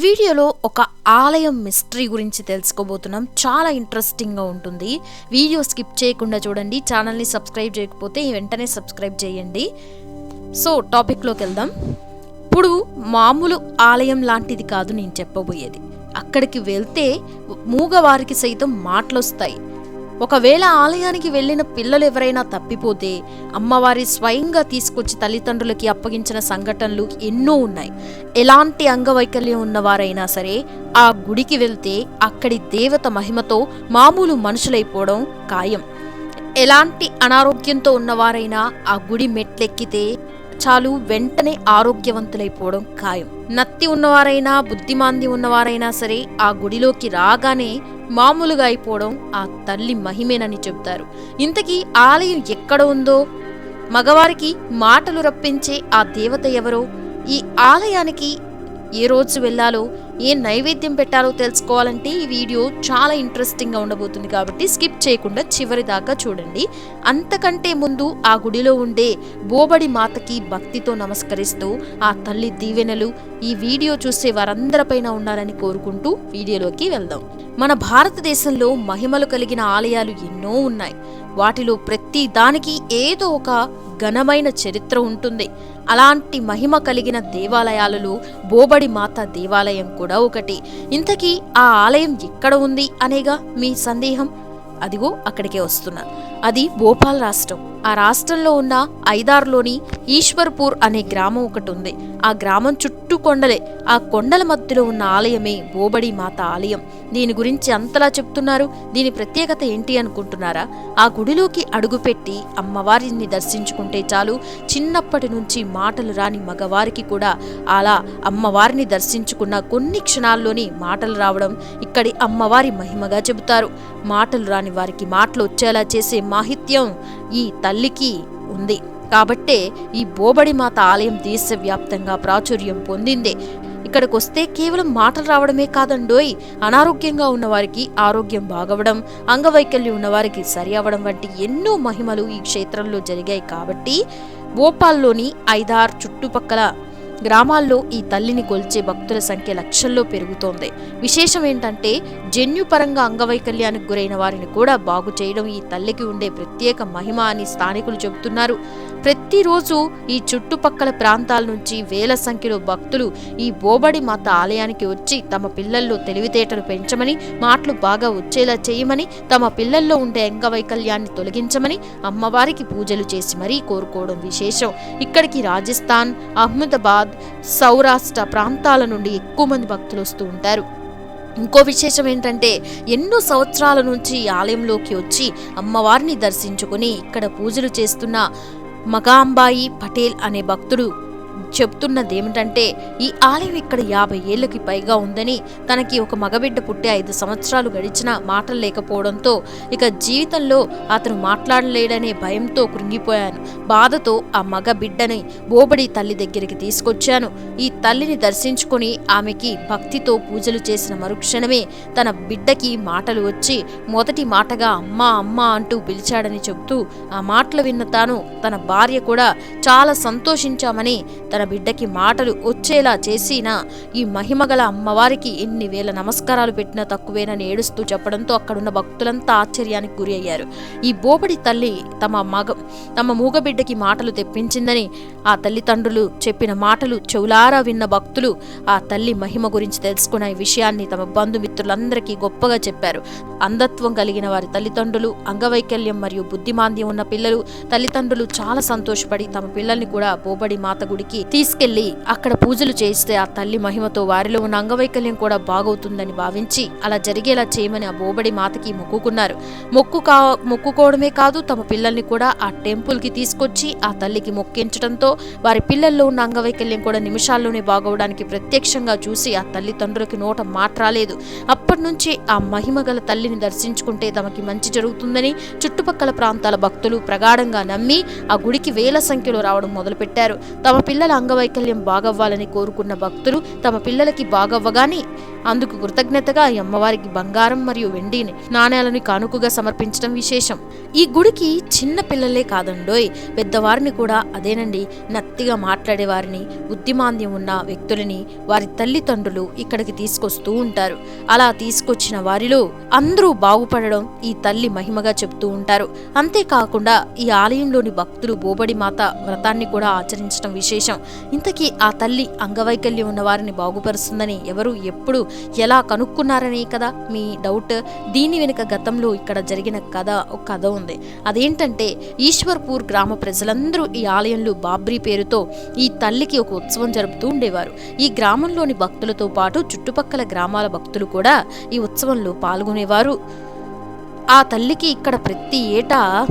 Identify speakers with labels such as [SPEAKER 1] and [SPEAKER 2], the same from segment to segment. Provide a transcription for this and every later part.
[SPEAKER 1] వీడియోలో ఒక ఆలయం మిస్టరీ గురించి తెలుసుకోబోతున్నాం. చాలా ఇంట్రెస్టింగ్గా ఉంటుంది. వీడియో స్కిప్ చేయకుండా చూడండి. ఛానల్ని సబ్స్క్రైబ్ చేయకపోతే వెంటనే సబ్స్క్రైబ్ చేయండి. సో టాపిక్లోకి వెళ్దాం. ఇప్పుడు మామూలు ఆలయం లాంటిది కాదు నేను చెప్పబోయేది. అక్కడికి వెళ్తే మూగవారికి సైతం మాటలొస్తాయి. ఒకవేళ ఆలయానికి వెళ్ళిన పిల్లలు ఎవరైనా తప్పిపోతే అమ్మవారి స్వయంగా తీసుకొచ్చి తల్లిదండ్రులకి అప్పగించిన సంఘటనలు ఎన్నో ఉన్నాయి. ఎలాంటి అంగవైకల్యం ఉన్నవారైనా సరే ఆ గుడికి వెళ్తే అక్కడి దేవత మహిమతో మామూలు మనుషులైపోవడం ఖాయం. ఎలాంటి అనారోగ్యంతో ఉన్నవారైనా ఆ గుడి మెట్లెక్కితే చాలు వెంటనే ఆరోగ్యవంతులైపోవడం ఖాయం. నత్తి ఉన్నవారైనా బుద్ధిమాంది ఉన్నవారైనా సరే ఆ గుడిలోకి రాగానే మామూలుగా అయిపోవడం ఆ తల్లి మహిమేనని చెబుతారు. ఇంతకీ ఆలయం ఎక్కడ ఉందో? మగవారికి మాటలు రప్పించే ఆ దేవత ఎవరో? ఈ ఆలయానికి ఏ రోజు వెళ్ళాలో? ఏ నైవేద్యం పెట్టాలో తెలుసుకోవాలంటే ఈ వీడియో చాలా ఇంట్రెస్టింగ్గా ఉండబోతుంది కాబట్టి స్కిప్ చేయకుండా చివరి దాకా చూడండి. అంతకంటే ముందు ఆ గుడిలో ఉండే బోబడి మాతకి భక్తితో నమస్కరిస్తూ ఆ తల్లి దీవెనలు ఈ వీడియో చూసే వారందరిపైన ఉండాలని కోరుకుంటూ వీడియోలోకి వెళ్దాం. మన భారతదేశంలో మహిమలు కలిగిన ఆలయాలు ఎన్నో ఉన్నాయి. వాటిలో ప్రతి దానికి ఏదో ఒక ఘనమైన చరిత్ర ఉంటుంది. అలాంటి మహిమ కలిగిన దేవాలయాలలో బోబడి మాత దేవాలయం కూడా ఒకటి. ఇంతకీ ఆ ఆలయం ఎక్కడ ఉంది అనేగా మీ సందేహం? అదిగో అక్కడికే వస్తున్నాను అది భోపాల్ రాష్ట్రం. ఆ రాష్ట్రంలో ఉన్న ఐదార్లోని ఈశ్వర్పూర్ అనే గ్రామం ఒకటి ఉంది ఆ గ్రామం చుట్టూ కొండలే. ఆ కొండల మధ్యలో ఉన్న ఆలయమే బోబడి మాత ఆలయం. దీని గురించి అంతలా చెప్తున్నారు. దీని ప్రత్యేకత ఏంటి అనుకుంటున్నారా? ఆ గుడిలోకి అడుగుపెట్టి అమ్మవారిని దర్శించుకుంటే చాలు. చిన్నప్పటి నుంచి మాటలు రాని మగవారికి కూడా అలా అమ్మవారిని దర్శించుకున్న కొన్ని క్షణాల్లోని మాటలు రావడం ఇక్కడి అమ్మవారి మహిమగా చెబుతారు. మాటలు రాని వారికి మాటలు వచ్చేలా చేసే మాహిత్యం ఈ తల్లికి ఉంది. కాబట్టే ఈ బోబడి మాత ఆలయం దేశవ్యాప్తంగా ప్రాచుర్యం పొందిందే. ఇక్కడికి వస్తే కేవలం మాటలు రావడమే కాదండోయ్. అనారోగ్యంగా ఉన్నవారికి ఆరోగ్యం బాగవడం అంగవైకల్యం ఉన్నవారికి సరి అవ్వడం వంటి ఎన్నో మహిమలు ఈ క్షేత్రంలో జరిగాయి కాబట్టి భోపాల్లోని ఐదార్ చుట్టుపక్కల గ్రామాల్లో ఈ తల్లిని కొల్చే భక్తుల సంఖ్య లక్షల్లో పెరుగుతోంది. విశేషం ఏంటంటే జన్యుపరంగా అంగవైకల్యానికి గురైన వారిని కూడా బాగు చేయడం ఈ తల్లికి ఉండే ప్రత్యేక మహిమ అని స్థానికులు చెబుతున్నారు. ప్రతిరోజు ఈ చుట్టుపక్కల ప్రాంతాల నుంచి వేల సంఖ్యలో భక్తులు ఈ బోబడి మాత ఆలయానికి వచ్చి తమ పిల్లల్లో తెలివితేటలు పెంచమని మాటలు బాగా వచ్చేలా చేయమని తమ పిల్లల్లో ఉండే అంగవైకల్యాన్ని తొలగించమని అమ్మవారికి పూజలు చేసి మరీ కోరుకోవడం విశేషం. ఇక్కడికి రాజస్థాన్ అహ్మదాబాద్ సౌరాష్ట్ర ప్రాంతాల నుండి ఎక్కువ మంది భక్తులు వస్తూ ఉంటారు. ఇంకో విశేషం ఏంటంటే ఎన్నో సంవత్సరాల నుంచి ఆలయంలోకి వచ్చి అమ్మవారిని దర్శించుకుని ఇక్కడ పూజలు చేస్తున్న మగాంబాయి పటేల్ అనే భక్తుడు చెప్తున్నది ఏమిటంటే ఈ ఆలయం ఇక్కడ యాభై ఏళ్ళకి పైగా ఉందని తనకి ఒక మగబిడ్డ పుట్టి ఐదు సంవత్సరాలు గడిచినా మాటలు లేకపోవడంతో ఇక జీవితంలో అతను మాట్లాడలేడనే భయంతో కృంగిపోయాను. బాధతో ఆ మగ బిడ్డని బోబడి తల్లి దగ్గరికి తీసుకొచ్చాను. ఈ తల్లిని దర్శించుకొని ఆమెకి భక్తితో పూజలు చేసిన మరుక్షణమే తన బిడ్డకి మాటలు వచ్చి మొదటి మాటగా అమ్మా అమ్మా అంటూ పిలిచాడని చెబుతూ ఆ మాటలు విన్న తాను తన భార్య కూడా చాలా సంతోషించామని తన బిడ్డకి మాటలు వచ్చేలా చేసిన ఈ మహిమగల అమ్మవారికి ఎన్ని వేల నమస్కారాలు పెట్టినా తక్కువేనని ఏడుస్తూ చెప్పడంతో అక్కడున్న భక్తులంతా ఆశ్చర్యానికి గురి అయ్యారు ఈ బోబడి తల్లి తమ మగ తమ మూగబిడ్డకి మాటలు తెప్పించిందని ఆ తల్లిదండ్రులు చెప్పిన మాటలు చెవులారా విన్న భక్తులు ఆ తల్లి మహిమ గురించి తెలుసుకున్న ఈ విషయాన్ని తమ బంధుమిత్రులందరికీ గొప్పగా చెప్పారు. అంధత్వం కలిగిన వారి తల్లిదండ్రులు అంగవైకల్యం మరియు బుద్ధిమాంద్యం ఉన్న పిల్లలు తల్లిదండ్రులు చాలా సంతోషపడి తమ పిల్లల్ని కూడా బోబడి మాత గుడికి తీసుకెళ్ళి అక్కడ పూజలు చేస్తే ఆ తల్లి మహిమతో వారిలో ఉన్న అంగవైకల్యం కూడా బాగవుతుందని భావించి అలా జరిగేలా చేయమని ఆ బోబడి మాతకి మొక్కుకున్నారు. మొక్కు కా మొక్కుకోవడమే కాదు తమ పిల్లల్ని కూడా ఆ టెంపుల్కి తీసుకొచ్చి ఆ తల్లికి మొక్కించడంతో వారి పిల్లల్లో ఉన్న అంగవైకల్యం కూడా నిమిషాల్లోనే బాగవడానికి ప్రత్యక్షంగా చూసి ఆ తల్లిదండ్రులకి నోట మాట్లాలేదు అప్పటి నుంచి ఆ మహిమగల తల్లిని దర్శించుకుంటే తమకి మంచి జరుగుతుందని చుట్టుపక్కల ప్రాంతాల భక్తులు ప్రగాఢంగా నమ్మి ఆ గుడికి వేల సంఖ్యలో రావడం మొదలుపెట్టారు. తమ పిల్లల అంగవైకల్యం బాగవ్వాలని కోరుకున్న భక్తులు తమ పిల్లలకి బాగవ్వగానే అందుకు కృతజ్ఞతగా ఈ అమ్మవారికి బంగారం మరియు వెండిని నాణేలను కానుకగా సమర్పించడం విశేషం. ఈ గుడికి చిన్న పిల్లలే కాదండోయ్ పెద్దవారిని కూడా అదేనండి నత్తిగా మాట్లాడే వారిని బుద్ధిమాంద్యం ఉన్న వ్యక్తులని వారి తల్లిదండ్రులు ఇక్కడికి తీసుకొస్తూ ఉంటారు. అలా తీసుకొచ్చిన వారిలో అందరూ బాగుపడడం ఈ తల్లి మహిమగా చెబుతూ ఉంటారు. అంతేకాకుండా ఈ ఆలయంలోని భక్తులు బోబడి మాత వ్రతాన్ని కూడా ఆచరించడం విశేషం. ఇంతకీ ఆ తల్లి అంగవైకల్యం ఉన్న వారిని బాగుపరుస్తుందని ఎవరు ఎప్పుడు ఎలా కనుక్కున్నారనే కదా మీ డౌట్. దీని వెనుక గతంలో ఇక్కడ జరిగిన కథ ఒక కథ ఉంది. అదేంటంటే ఈశ్వర్పూర్ గ్రామ ప్రజలందరూ ఈ ఆలయంలో బాబ్రీ పేరుతో ఈ తల్లికి ఒక ఉత్సవం జరుపుతూ ఉండేవారు. ఈ గ్రామంలోని భక్తులతో పాటు చుట్టుపక్కల గ్రామాల భక్తులు కూడా ఈ ఉత్సవంలో పాల్గొనేవారు. ఆ తల్లికి ఇక్కడ ప్రతి ఏటా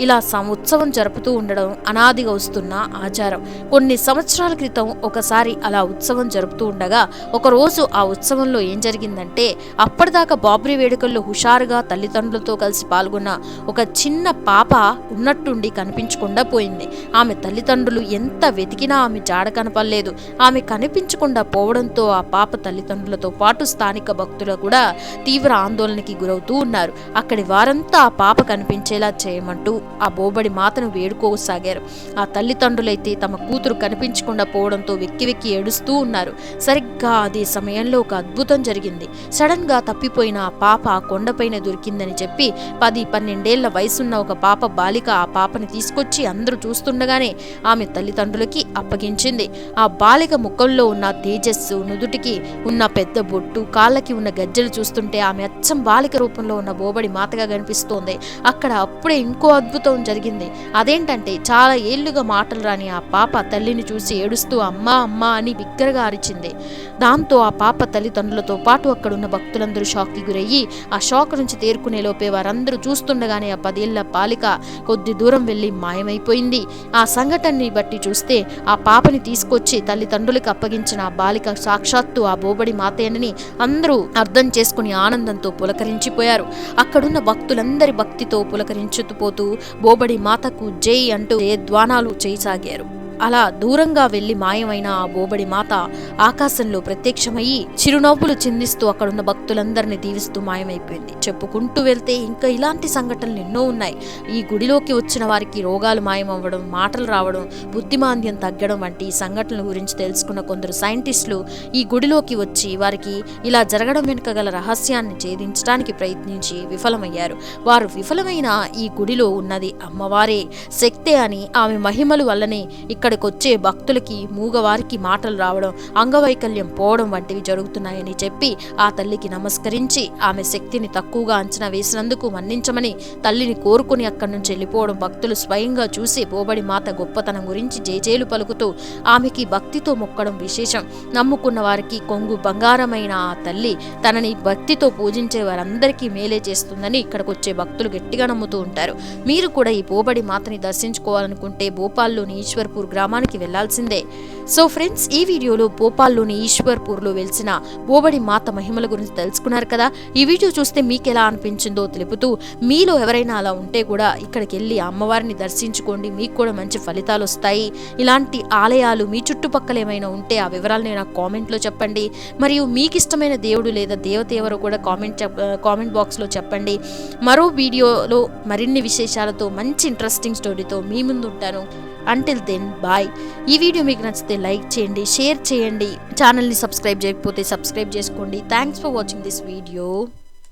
[SPEAKER 1] ఇలా సం ఉత్సవం జరుపుతూ ఉండడం అనాదిగా వస్తున్న ఆచారం. కొన్ని సంవత్సరాల క్రితం ఒకసారి అలా ఉత్సవం జరుపుతూ ఉండగా ఒకరోజు ఆ ఉత్సవంలో ఏం జరిగిందంటే అప్పటిదాకా బాబ్రీ వేడుకల్లో హుషారుగా తల్లిదండ్రులతో కలిసి పాల్గొన్న ఒక చిన్న పాప ఉన్నట్టుండి కనిపించకుండా పోయింది. ఆమె తల్లిదండ్రులు ఎంత వెతికినా ఆమె జాడ కనపడలేదు. ఆమె కనిపించకుండా పోవడంతో ఆ పాప తల్లిదండ్రులతో పాటు స్థానిక భక్తులు కూడా తీవ్ర ఆందోళనకి గురవుతూ ఉన్నారు. అక్కడి వారంతా ఆ పాప కనిపించేలా చేయమంటూ ఆ బోబడి మాతను వేడుకోసాగారు. ఆ తల్లిదండ్రులైతే తమ కూతురు కనిపించకుండా పోవడంతో వెక్కి వెక్కి ఏడుస్తూ ఉన్నారు. సరిగ్గా అదే సమయంలో ఒక అద్భుతం జరిగింది. సడన్గా తప్పిపోయిన ఆ పాప ఆ కొండపైన దొరికిందని చెప్పి పది పన్నెండేళ్ళ వయసున్న ఒక పాప బాలిక ఆ పాపని తీసుకొచ్చి అందరూ చూస్తుండగానే ఆమె తల్లిదండ్రులకి అప్పగించింది. ఆ బాలిక ముఖంలో ఉన్న తేజస్సు నుదుటికి ఉన్న పెద్ద బొట్టు కాళ్ళకి ఉన్న గజ్జలు చూస్తుంటే ఆమె అచ్చం బాలిక రూపంలో ఉన్న బోబడి మాతగా కనిపిస్తోంది. అక్కడ అప్పుడే ఇంకో అద్భుతం జరిగింది. అదేంటంటే చాలా ఏళ్ళుగా మాటలు రాని ఆ పాప తల్లిని చూసి ఏడుస్తూ అమ్మా అమ్మా అని బిగ్గరగా అరిచింది. దాంతో ఆ పాప తల్లిదండ్రులతో పాటు అక్కడున్న భక్తులందరూ షాక్కి గురయ్యి ఆ షాక్ నుంచి తేరుకునే లోపే వారందరూ చూస్తుండగానే ఆ పదేళ్ళ బాలిక కొద్ది దూరం వెళ్ళి మాయమైపోయింది. ఆ సంఘటనని బట్టి చూస్తే ఆ పాపని తీసుకొచ్చి తల్లిదండ్రులకు అప్పగించిన ఆ బాలిక సాక్షాత్తు ఆ బోబడి మాతేనని అందరూ అర్థం చేసుకుని ఆనందంతో పులకరించిపోయారు. అక్కడున్న భక్తులందరి భక్తితో పులకరించుతూ బోబడి మాతకు జై అంటూ ద్వానాలు చేయసాగారు. అలా దూరంగా వెళ్ళి మాయమైన ఆ బోబడి మాత ఆకాశంలో ప్రత్యక్షమయ్యి చిరునవ్వులు చిందిస్తూ అక్కడున్న భక్తులందరినీ దీవిస్తూ మాయమైపోయింది. చెప్పుకుంటూ వెళ్తే ఇంకా ఇలాంటి సంఘటనలు ఎన్నో ఉన్నాయి. ఈ గుడిలోకి వచ్చిన వారికి రోగాలు మాయమవ్వడం మాటలు రావడం బుద్ధిమాంద్యం తగ్గడం వంటి సంఘటనల గురించి తెలుసుకున్న కొందరు సైంటిస్టులు ఈ గుడిలోకి వచ్చి వారికి ఇలా జరగడం వెనుక గల రహస్యాన్ని ఛేదించడానికి ప్రయత్నించి విఫలమయ్యారు. వారు విఫలమైన ఈ గుడిలో ఉన్నది అమ్మవారే శక్తే అని ఆమె మహిమలు వల్లనే ఇక్కడ వచ్చే భక్తులకి మూగవారికి మాటలు రావడం అంగవైకల్యం పోవడం వంటివి జరుగుతున్నాయని చెప్పి ఆ తల్లికి నమస్కరించి ఆమె శక్తిని తక్కువగా అంచనా వేసినందుకు మన్నించమని తల్లిని కోరుకుని అక్కడి నుంచి వెళ్ళిపోవడం భక్తులు స్వయంగా చూసి పోబడి మాత గొప్పతనం గురించి జేజేలు పలుకుతూ ఆమెకి భక్తితో మొక్కడం విశేషం. నమ్ముకున్న వారికి కొంగు బంగారమైన ఆ తల్లి తనని భక్తితో పూజించే వారందరికీ మేలే చేస్తుందని ఇక్కడికి వచ్చే భక్తులు గట్టిగా నమ్ముతూ ఉంటారు. మీరు కూడా ఈ పోబడి మాతని దర్శించుకోవాలనుకుంటే భోపాల్లోని ఈశ్వర్పూర్ గ్రామానికి వెళ్ళాల్సిందే. సో ఫ్రెండ్స్ ఈ వీడియోలో భోపాల్లోని ఈశ్వర్పూర్లో వెలిసిన బోబడి మాత మహిమల గురించి తెలుసుకున్నారు కదా. ఈ వీడియో చూస్తే మీకు ఎలా అనిపించిందో తెలుపుతూ మీలో ఎవరైనా అలా ఉంటే కూడా ఇక్కడికి వెళ్ళి అమ్మవారిని దర్శించుకోండి. మీకు కూడా మంచి ఫలితాలు వస్తాయి. ఇలాంటి ఆలయాలు మీ చుట్టుపక్కల ఏమైనా ఉంటే ఆ వివరాలని నాకు కామెంట్లో చెప్పండి. మరియు మీకు ఇష్టమైన దేవుడు లేదా దేవత ఎవరో కూడా కామెంట్ కామెంట్ బాక్స్లో చెప్పండి. మరో వీడియోలో మరిన్ని విశేషాలతో మంచి ఇంట్రెస్టింగ్ స్టోరీతో మీ ముందు ఉంటాను అంటిల్ దెన్ బాయ్ ఈ వీడియో మీకు నచ్చితే లైక్ చేయండి షేర్ చేయండి. ఛానల్ని సబ్స్క్రైబ్ చేయకపోతే సబ్స్క్రైబ్ చేసుకోండి. Thanks for watching this video